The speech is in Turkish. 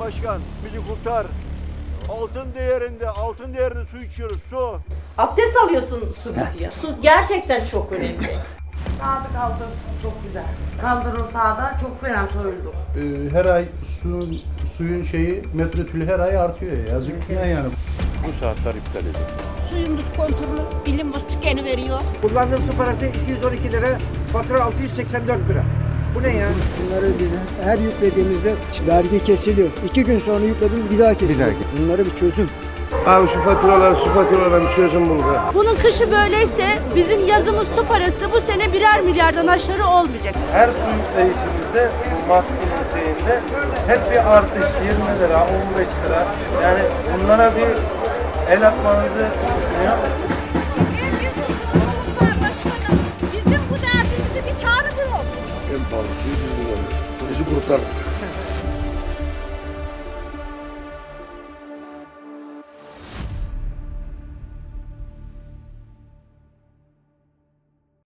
Başkan bizi kurtar. Altın değerinde, altın değerinde su içiyoruz, su. Abdest alıyorsun su bitiyor. Su gerçekten çok önemli. Sağda kaldım. Çok güzel. Kaldırım sağda çok fena soyulduk. Ee, her ay suyun suyun şeyi metretülü her ay artıyor ya. Yazık günah yani. Bu saatler iptal edildi. Suyun kontrolü bilim tükeni veriyor. Kullandığım su parası 212 lira, fatura 684 lira. Bu ne ya? Bunları biz her yüklediğimizde vergi kesiliyor. İki gün sonra yükledim bir daha kesiliyor. Bunları bir çözüm. Abi şu faturalar, su faturalarını çözüm bul be. Bunun kışı böyleyse bizim yazımız su parası bu sene birer milyardan aşağı olmayacak. her su yükleyişimizde bu maskenin şeyinde hep bir artış 20 lira 15 lira yani bunlara bir el atmanızı düşünüyor. En pahalı suyu biz kullanıyoruz. Bizi kurtar.